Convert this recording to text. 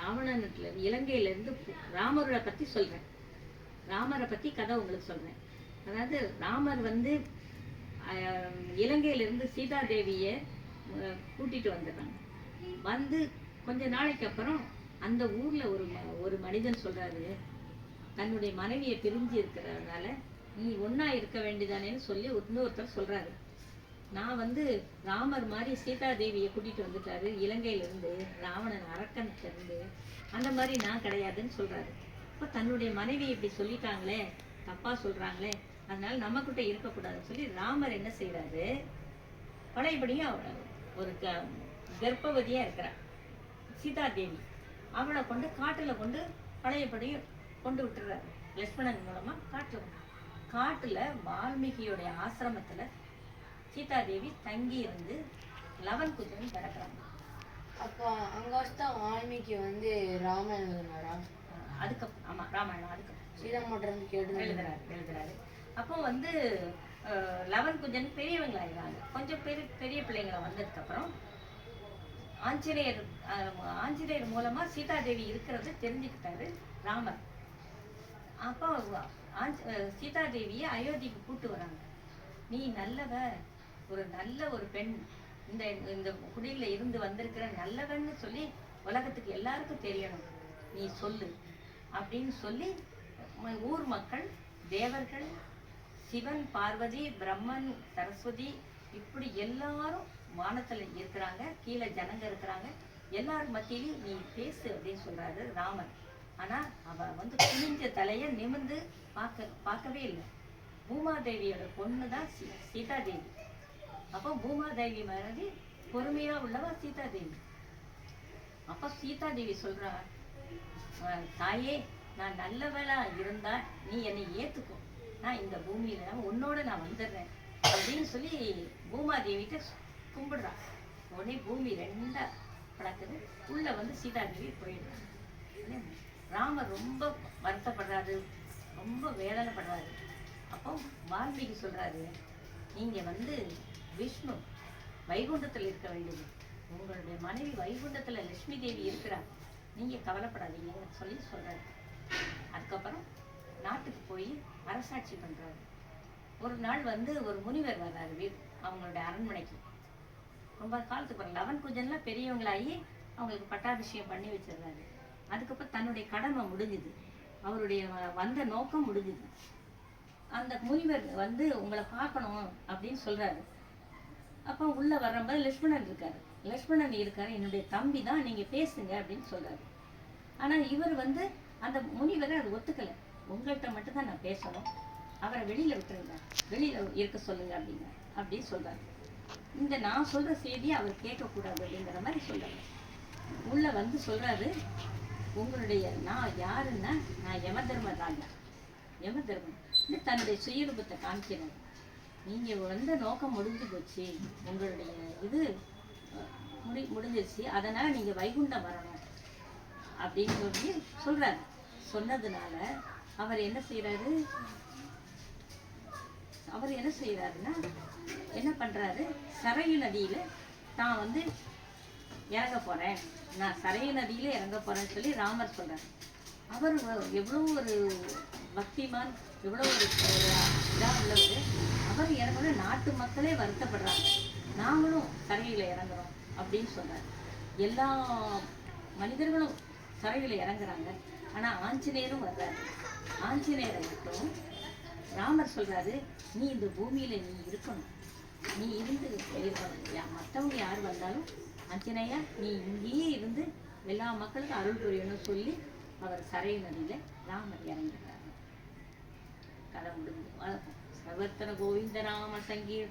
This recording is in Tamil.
ராவணத்துல இலங்கையிலேருந்து ராமரை பற்றி சொல்கிறேன் ராமரை பற்றி கதை உங்களுக்கு சொல்கிறேன் அதாவது ராமர் வந்து இலங்கையில இருந்து சீதா சீதாதேவியை கூட்டிட்டு வந்துடுறாங்க. வந்து கொஞ்ச நாளைக்கு அப்புறம் அந்த ஊர்ல ஒரு ம- ஒரு மனிதன் சொல்றாரு தன்னுடைய மனைவியை பிரிஞ்சு இருக்கிறதுனால நீ ஒன்றா இருக்க வேண்டியதானேன்னு சொல்லி இன்னொருத்தர் சொல்றாரு. நான் வந்து ராமர் மாதிரி சீதாதேவியை கூட்டிட்டு வந்துட்டாரு இலங்கையில இருந்து ராவணன் அரக்கன்கிட்ட அந்த மாதிரி நான் கிடையாதுன்னு சொல்றாரு. இப்போ தன்னுடைய மனைவி இப்படி சொல்லிட்டாங்களே தப்பா சொல்றாங்களே அதனால நம்ம கிட்ட இருக்கக்கூடாதுன்னு சொல்லி ராமர் என்ன செய்றாரு? பழையபடியும் அவளை ஒரு க கர்ப்பவதியா இருக்கிறா சீதாதேவி. அவளை கொண்டு காட்டுல கொண்டு பழையபடியும் கொண்டு விட்டுறாரு. லக்ஷ்மணன் மூலமா காட்டுல காட்டுல வால்மீகியோடைய ஆசிரமத்துல சீதாதேவி தங்கி இருந்து லவன் குதிரன் பிறக்கிறாங்க. அப்போ அங்க வச்சுதான் வால்மீகி வந்து ராமாயணம் எழுதினாரா? அதுக்கு ஆமா ராமாயணம் அதுக்கு சீதா மட்டும் கேட்டு எழுதுறாரு எழுதுறாரு. அப்போ வந்து லவன் குஞ்சன் பெரியவங்களாயிடுறாங்க. கொஞ்சம் பெரிய பெரிய பிள்ளைங்களை வந்ததுக்கு அப்புறம் ஆஞ்சநேயர் ஆஞ்சநேயர் மூலமா சீதாதேவி இருக்கிறத தெரிஞ்சுக்கிட்டாரு ராமர். அப்போ சீதாதேவியை அயோத்திக்கு கூட்டு வராங்க. நீ நல்லவ ஒரு நல்ல ஒரு பெண் இந்த இந்த குடியில இருந்து வந்திருக்கிற நல்லவன்னு சொல்லி உலகத்துக்கு எல்லாருக்கும் தெரியணும். நீ சொல்லு. அப்படின்னு சொல்லி ஊர் மக்கள் தேவர்கள் சிவன் பார்வதி பிரம்மன் சரஸ்வதி இப்படி எல்லாரும் வானத்தில் இருக்கிறாங்க கீழே ஜனங்க இருக்கிறாங்க. எல்லார் மத்தியிலையும் நீ பேசு அப்படின்னு சொல்றாரு ராமன். ஆனால் அவள் வந்து குனிஞ்ச தலையை நிமிர்ந்து பார்க்க பார்க்கவே இல்லை. பூமாதேவியோட பொண்ணு தான் சீதாதேவி. அப்போ பூமாதேவி மாதிரி பொறுமையா உள்ளவா சீதாதேவி. அப்போ சீதாதேவி சொல்றா தாயே நான் நல்லவளா இருந்தா நீ என்னை ஏத்துக்கோ. நான் இந்த பூமியில உன்னோட நான் வந்துடுறேன். அப்படின்னு சொல்லி பூமாதேவிட்ட கும்பிடுறா. உடனே பூமி ரெண்டா பிளக்குது உள்ள வந்து சீதாதேவி போயிடுறாங்க ராமர் ரொம்ப வருத்தப்படுறாரு. ரொம்ப வேதனைப்படுறாரு. அப்போ வால்மீகி சொல்றாரு நீங்க வந்து விஷ்ணு வைகுண்டத்தில் இருக்க வேண்டியது உங்களுடைய மனைவி வைகுண்டத்தில் லட்சுமி தேவி இருக்கிறார். நீங்க கவலைப்படாதீங்கன்னு சொல்லி சொல்றாரு அதுக்கப்புறம் நாட்டுக்கு போய் அரசாட்சி பண்றாரு. ஒரு நாள் வந்து ஒரு முனிவர் வர்றாரு வீர் அவங்களுடைய அரண்மனைக்கு. ரொம்ப காலத்துக்கு அப்புறம் லவன் குஜன்லாம் பெரியவங்களாகி அவங்களுக்கு பட்டாபிஷேகம் பண்ணி வச்சிடுறாரு. அதுக்கப்புறம் தன்னுடைய கடமை முடிஞ்சுது. அவருடைய வந்த நோக்கம் முடிஞ்சுது. அந்த முனிவர் வந்து உங்களை பார்க்கணும் அப்படின்னு சொல்றாரு. அப்போ உள்ள வரும்போது லக்ஷ்மணன் இருக்காரு. லக்ஷ்மணன் இருக்காரு என்னுடைய தம்பி தான் நீங்க பேசுங்க அப்படின்னு சொல்றாரு. ஆனா இவர் வந்து அந்த முனிவரை அது ஒத்துக்கல. உங்கள்கிட்ட மட்டும்தான் நான் பேசணும். அவரை வெளியில விட்டுருங்க. வெளியில இருக்க சொல்லுங்க அப்படிங்க அப்படின்னு சொல்றாரு. இந்த நான் சொல்ற செய்தியை அவர் கேட்கக்கூடாது அப்படிங்கிற மாதிரி சொல்றாரு. உள்ள வந்து சொல்றாரு உங்களுடைய நான் யாருன்னா நான் யம தர்மராஜா யம தர்மன் தன்னுடைய சுயரூபத்தை காமிக்கிறார் நீங்க வந்த நோக்கம் முடிஞ்சு போச்சு. உங்களுடைய இது முடி முடிஞ்சிருச்சு. அதனால் நீங்க வைகுண்டம் வரணும் அப்படின்னு சொல்லி சொல்றாரு. சொன்னதுனால அவர் என்ன செய்யறாரு அவர் என்ன செய்யறாருன்னா என்ன பண்றாரு? சரையு நதியில தான் வந்து இறங்க போறேன். நான் சரையு நதியில இறங்க போறேன்னு சொல்லி ராமர் சொல்றாரு. அவர் எவ்வளோ ஒரு பக்திமான் எவ்வளோ ஒரு இதாக உள்ளவர் அவர் இறங்கணும் நாட்டு மக்களே வருத்தப்படுறாங்க. நாங்களும் சரையில இறங்குறோம் அப்படின்னு சொன்னார். எல்லா மனிதர்களும் சரையில இறங்குறாங்க. ஆனால் ஆஞ்சநேயரும் வர்றாரு. ஆஞ்சநேயரை மட்டும் ராமர் சொல்கிறாரு நீ இந்த பூமியில் நீ இருக்கணும். நீ இருந்து இருக்கணும் யா- மற்றவங்க யார் வந்தாலும் அஞ்சனையா நீ இங்கேயே இருந்து எல்லா மக்களுக்கும் அருள் புரியணும்னு சொல்லி அவர் சரை நதியில் ராமர் இறங்குறாரு கதை வணக்கம் சர்வத்தன கோவிந்த நாம சங்கீர்